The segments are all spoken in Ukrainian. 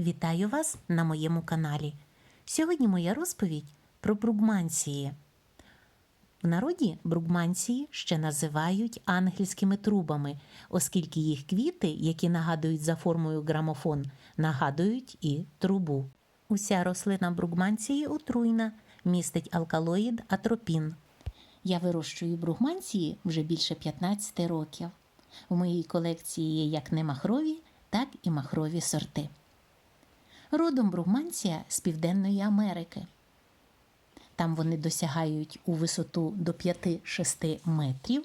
Вітаю вас на моєму каналі. Сьогодні моя розповідь про бругманції. В народі бругманції ще називають ангельськими трубами, оскільки їх квіти, які нагадують за формою грамофон, нагадують і трубу. Уся рослина бругманції отруйна, містить алкалоїд атропін. Я вирощую бругманції вже більше 15 років. У моїй колекції є як немахрові, так і махрові сорти. Родом бругманція з Південної Америки. Там вони досягають у висоту до 5-6 метрів,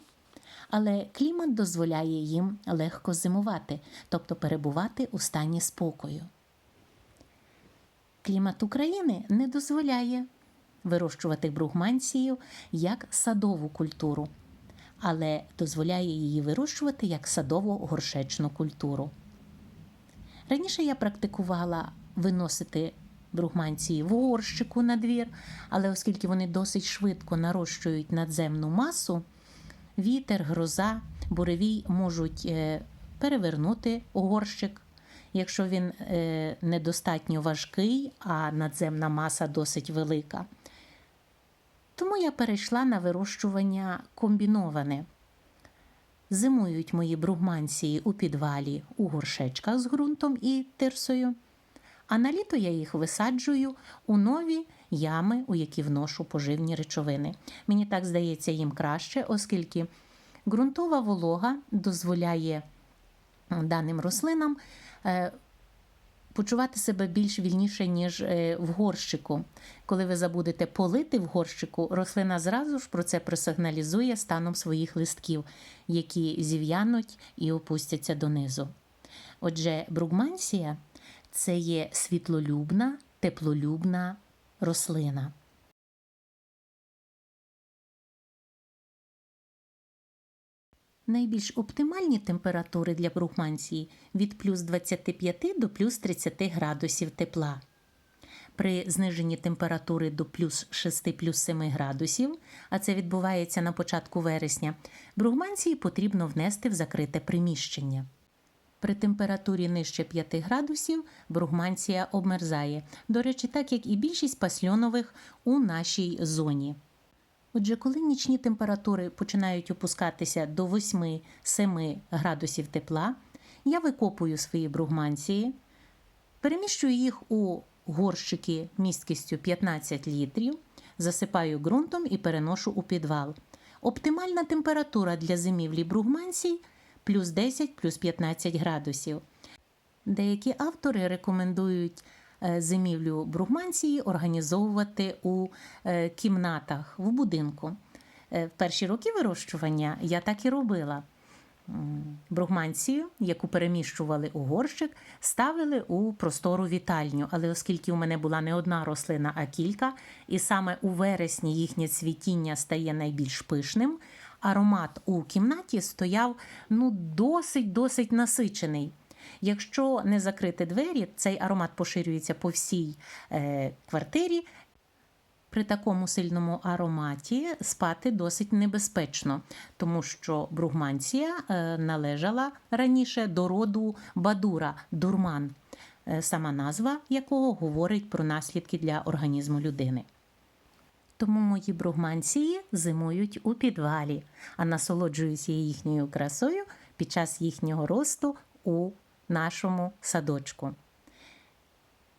але клімат дозволяє їм легко зимувати, тобто перебувати у стані спокою. Клімат України не дозволяє вирощувати бругманцію як садову культуру, але дозволяє її вирощувати як садово-горшечну культуру. Раніше я практикувала виносити бругманції в горщику на двір, але оскільки вони досить швидко нарощують надземну масу, вітер, гроза, буревій можуть е, перевернути горщик. Якщо він е, недостатньо важкий, а надземна маса досить велика. Тому я перейшла на вирощування комбіноване. Зимують мої бругманції у підвалі у горшечках з ґрунтом і тирсою, а на літо я їх висаджую у нові ями, у які вношу поживні речовини. Мені так здається їм краще, оскільки ґрунтова волога дозволяє даним рослинам е, почувати себе більш вільніше, ніж е, в горщику. Коли ви забудете полити в горщику, рослина зразу ж про це просигналізує станом своїх листків, які зів'януть і опустяться донизу. Отже, бругмансія це є світлолюбна, теплолюбна рослина. Найбільш оптимальні температури для бругманції від плюс 25 до плюс 30 градусів тепла. При зниженні температури до плюс 6 плюс 7 градусів, а це відбувається на початку вересня, бругманції потрібно внести в закрите приміщення. При температурі нижче 5 градусів бругманція обмерзає, до речі, так як і більшість пасльонових у нашій зоні. Отже, коли нічні температури починають опускатися до 8-7 градусів тепла, я викопую свої бругманції, переміщую їх у горщики місткістю 15 літрів, засипаю ґрунтом і переношу у підвал. Оптимальна температура для зимівлі бругманцій плюс 10 плюс 15 градусів. Деякі автори рекомендують е, зимівлю бругманції організовувати у е, кімнатах в будинку. Е, В перші роки вирощування я так і робила. Бругманцію, яку переміщували у горщик, ставили у простору вітальню. Але оскільки у мене була не одна рослина, а кілька, і саме у вересні їхнє цвітіння стає найбільш пишним, аромат у кімнаті стояв ну, досить-досить насичений. Якщо не закрити двері, цей аромат поширюється по всій е, квартирі. При такому сильному ароматі спати досить небезпечно, тому що бругманція е, належала раніше до роду бадура, дурман, е, сама назва якого говорить про наслідки для організму людини. Тому мої бругманції зимують у підвалі, а насолоджуюся їхньою красою під час їхнього росту у нашому садочку.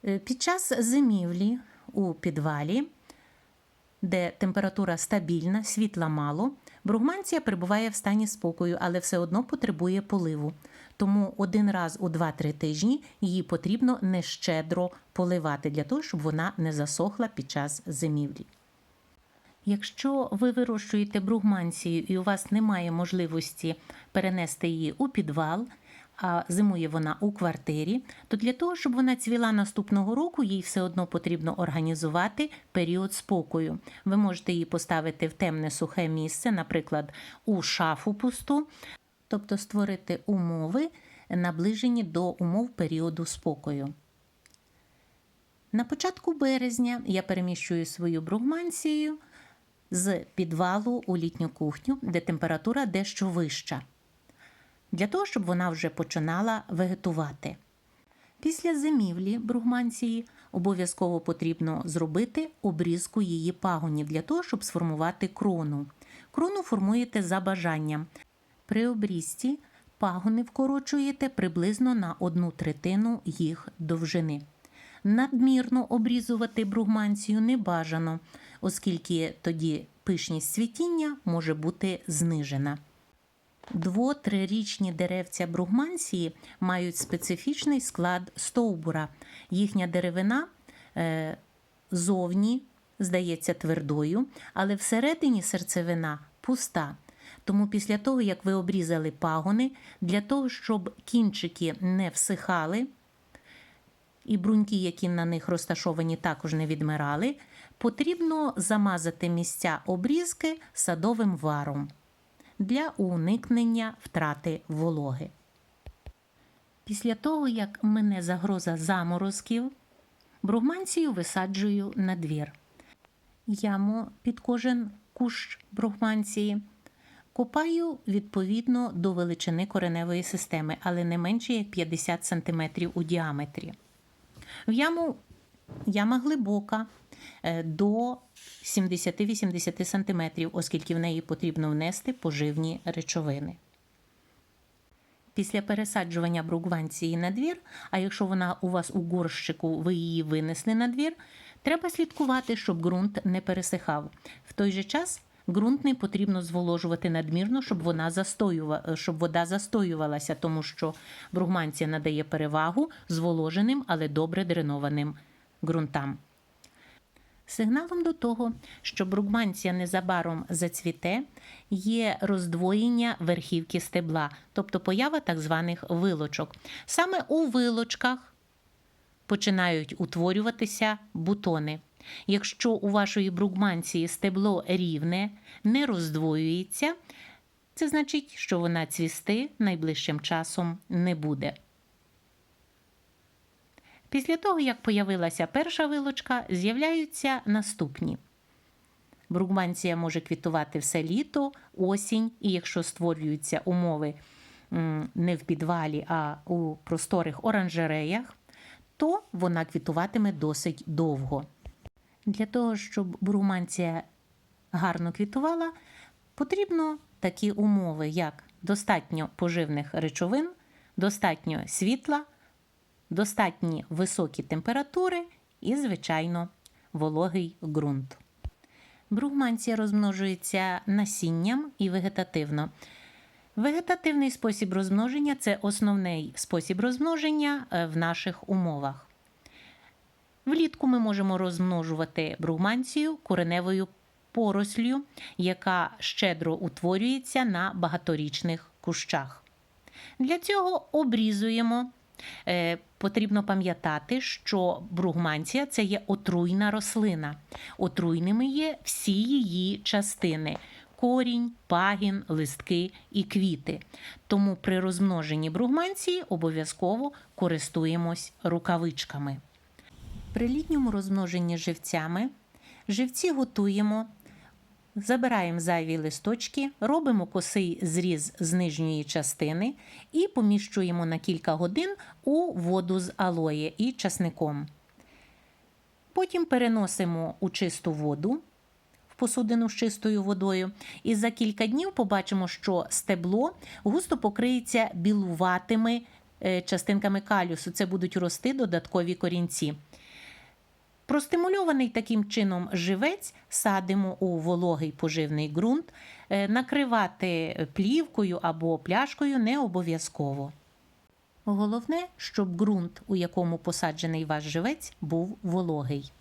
Е, Під час зимівлі у підвалі, де температура стабільна, світла мало, бругманція перебуває в стані спокою, але все одно потребує поливу. Тому один раз у 2-3 тижні її потрібно нещедро поливати для того, щоб вона не засохла під час зимівлі. Якщо ви вирощуєте бругманцію і у вас немає можливості перенести її у підвал, а зимує вона у квартирі, то для того, щоб вона цвіла наступного року, їй все одно потрібно організувати період спокою. Ви можете її поставити в темне сухе місце, наприклад, у шафу пусту, тобто створити умови, наближені до умов періоду спокою. На початку березня я переміщую свою бругманцію з підвалу у літню кухню, де температура дещо вища, для того, щоб вона вже починала вегетувати. Після зимівлі бругманції обов'язково потрібно зробити обрізку її пагонів для того, щоб сформувати крону. Крону формуєте за бажанням. При обрізці пагони вкорочуєте приблизно на одну третину їх довжини. Надмірно обрізувати бругманцію не бажано, оскільки тоді пишність цвітіння може бути знижена. Дво-трирічні деревця бругмансії мають специфічний склад стовбура. Їхня деревина е, зовні здається твердою, але всередині серцевина пуста. Тому після того, як ви обрізали пагони, для того, щоб кінчики не всихали, і бруньки, які на них розташовані, також не відмирали, потрібно замазати місця обрізки садовим варом для уникнення втрати вологи. Після того, як мине загроза заморозків, бругманцію висаджую на двір. Яму під кожен кущ бругманції копаю відповідно до величини кореневої системи, але не менше як 50 см у діаметрі. В яму яма глибока е, до 70-80 см, оскільки в неї потрібно внести поживні речовини. Після пересаджування бругванції на двір, а якщо вона у вас у горщику, ви її винесли на двір, треба слідкувати, щоб ґрунт не пересихав. В той же час ґрунт не потрібно зволожувати надмірно, щоб, вона застоюва, щоб вода застоювалася, тому що бругманція надає перевагу зволоженим, але добре дренованим ґрунтам. Сигналом до того, що бругманція незабаром зацвіте, є роздвоєння верхівки стебла, тобто поява так званих вилочок. Саме у вилочках починають утворюватися бутони. Якщо у вашої бругманції стебло рівне, не роздвоюється, це значить, що вона цвісти найближчим часом не буде. Після того, як появилася перша вилочка, з'являються наступні. Бругманція може квітувати все літо, осінь, і якщо створюються умови не в підвалі, а у просторих оранжереях, то вона квітуватиме досить довго. Для того, щоб бругманція гарно квітувала, потрібно такі умови, як достатньо поживних речовин, достатньо світла достатні високі температури і, звичайно, вологий ґрунт. Бругманція розмножується насінням і вегетативно. Вегетативний спосіб розмноження це основний спосіб розмноження е, в наших умовах. Влітку ми можемо розмножувати бругманцію кореневою порослю, яка щедро утворюється на багаторічних кущах. Для цього обрізуємо Е, потрібно пам'ятати, що бругманція це є отруйна рослина. Отруйними є всі її частини. Корінь, пагін, листки і квіти. Тому при розмноженні бругманції обов'язково користуємось рукавичками. При літньому розмноженні живцями живці готуємо Забираємо зайві листочки, робимо косий зріз з нижньої частини і поміщуємо на кілька годин у воду з алоє і часником. Потім переносимо у чисту воду посудину з чистою водою, і за кілька днів побачимо, що стебло густо покриється білуватими е, частинками калюсу. Це будуть рости додаткові корінці. Простимульований таким чином живець садимо у вологий поживний ґрунт, е, накривати плівкою або пляшкою не обов'язково. Головне, щоб ґрунт, у якому посаджений ваш живець, був вологий.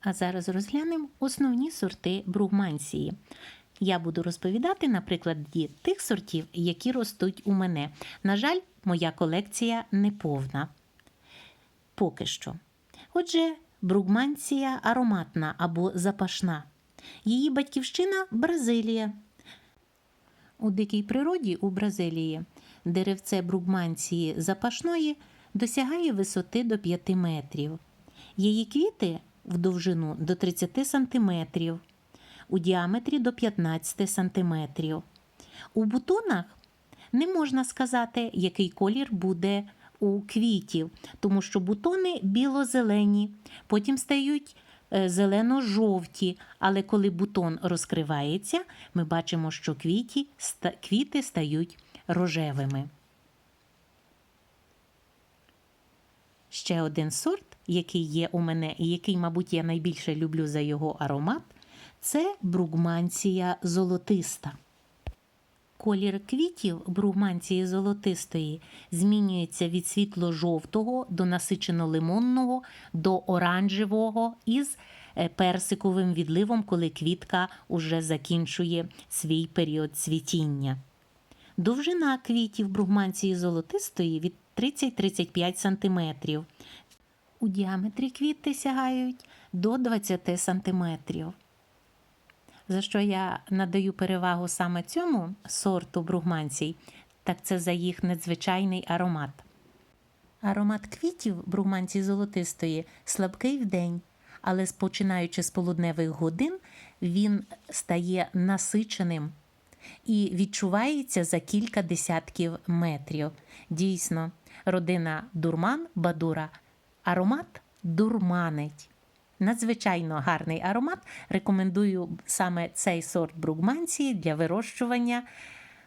А зараз розглянемо основні сорти бругмансії. Я буду розповідати на прикладі тих сортів, які ростуть у мене. На жаль, моя колекція не повна поки що. Отже, бругманція ароматна або запашна. Її батьківщина Бразилія. У дикій природі у Бразилії деревце бругманції запашної досягає висоти до 5 метрів. Її квіти в довжину до 30 см, у діаметрі до 15 см. У бутонах Не можна сказати, який колір буде у квітів, тому що бутони біло-зелені, потім стають е, зелено-жовті, але коли бутон розкривається, ми бачимо, що квіті, квіти стають рожевими. Ще один сорт, який є у мене і який, мабуть, я найбільше люблю за його аромат, це бругманція золотиста. Колір квітів бругманції золотистої змінюється від світло-жовтого до насичено-лимонного до оранжевого із е, персиковим відливом, коли квітка уже закінчує свій період цвітіння. Довжина квітів бругманції золотистої від 30-35 см. У діаметрі квіти сягають до 20 см. За що я надаю перевагу саме цьому сорту бругманцій, так це за їх надзвичайний аромат. Аромат квітів бругманці золотистої слабкий вдень, але починаючи з полудневих годин, він стає насиченим і відчувається за кілька десятків метрів. Дійсно, родина дурман бадура аромат дурманить. Надзвичайно гарний аромат. Рекомендую саме цей сорт бругманції для вирощування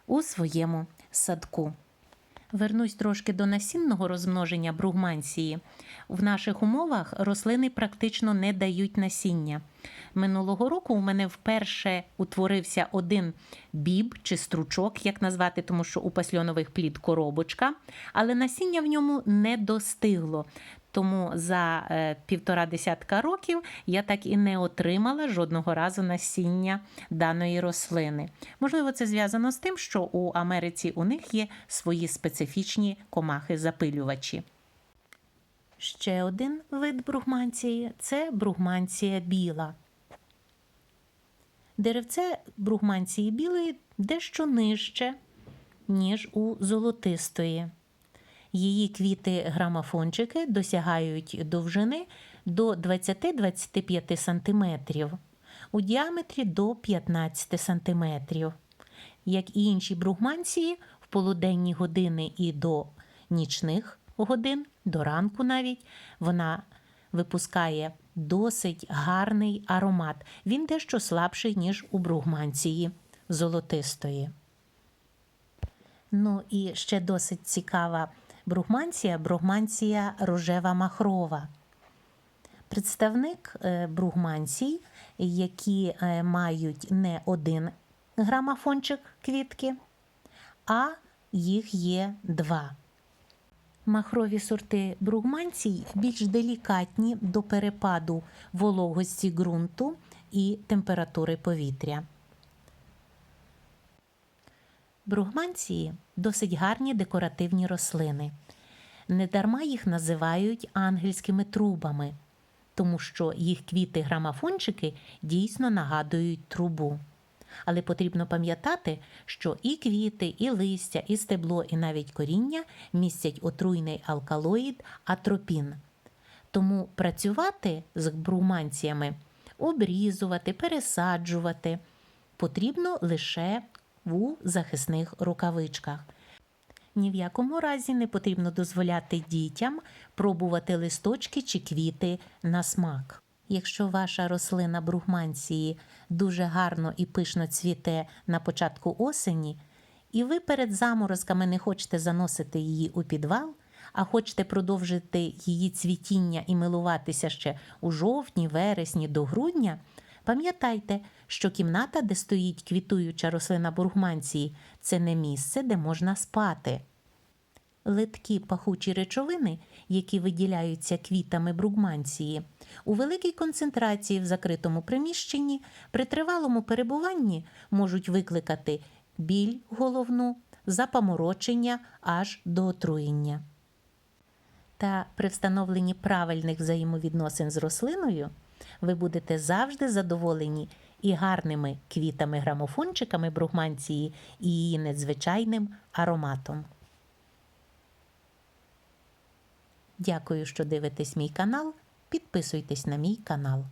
у своєму садку. Вернусь трошки до насінного розмноження бругманції. В наших умовах рослини практично не дають насіння. Минулого року у мене вперше утворився один біб чи стручок, як назвати, тому що у пасльонових плід коробочка, але насіння в ньому не достигло. Тому за е, півтора десятка років я так і не отримала жодного разу насіння даної рослини. Можливо, це зв'язано з тим, що у Америці у них є свої специфічні комахи-запилювачі. Ще один вид бругманції це бругманція біла. Деревце бругманції білої дещо нижче, ніж у золотистої. Її квіти-грамафончики досягають довжини до 20-25 см, у діаметрі до 15 см. Як і інші бругманції, в полуденні години і до нічних годин, до ранку навіть, вона випускає досить гарний аромат. Він дещо слабший, ніж у бругманції золотистої. Ну і ще досить цікава бругманція бругманція рожева махрова. Представник е, бругманцій, які е, мають не один грамафончик квітки, а їх є два. Махрові сорти бругманцій більш делікатні до перепаду вологості ґрунту і температури повітря. Бругманції досить гарні декоративні рослини. Недарма їх називають ангельськими трубами, тому що їх квіти-грамафончики дійсно нагадують трубу. Але потрібно пам'ятати, що і квіти, і листя, і стебло, і навіть коріння містять отруйний алкалоїд атропін. Тому працювати з бругманціями, обрізувати, пересаджувати потрібно лише у захисних рукавичках. Ні в якому разі не потрібно дозволяти дітям пробувати листочки чи квіти на смак. Якщо ваша рослина бругманції дуже гарно і пишно цвіте на початку осені, і ви перед заморозками не хочете заносити її у підвал, а хочете продовжити її цвітіння і милуватися ще у жовтні, вересні до грудня, пам'ятайте, що кімната, де стоїть квітуюча рослина бургманції, це не місце, де можна спати. Литкі пахучі речовини, які виділяються квітами бругманції, у великій концентрації в закритому приміщенні при тривалому перебуванні можуть викликати біль головну, запаморочення аж до отруєння. Та при встановленні правильних взаємовідносин з рослиною ви будете завжди задоволені і гарними квітами-грамофончиками бругманції, і її надзвичайним ароматом. Дякую, що дивитесь мій канал. Підписуйтесь на мій канал.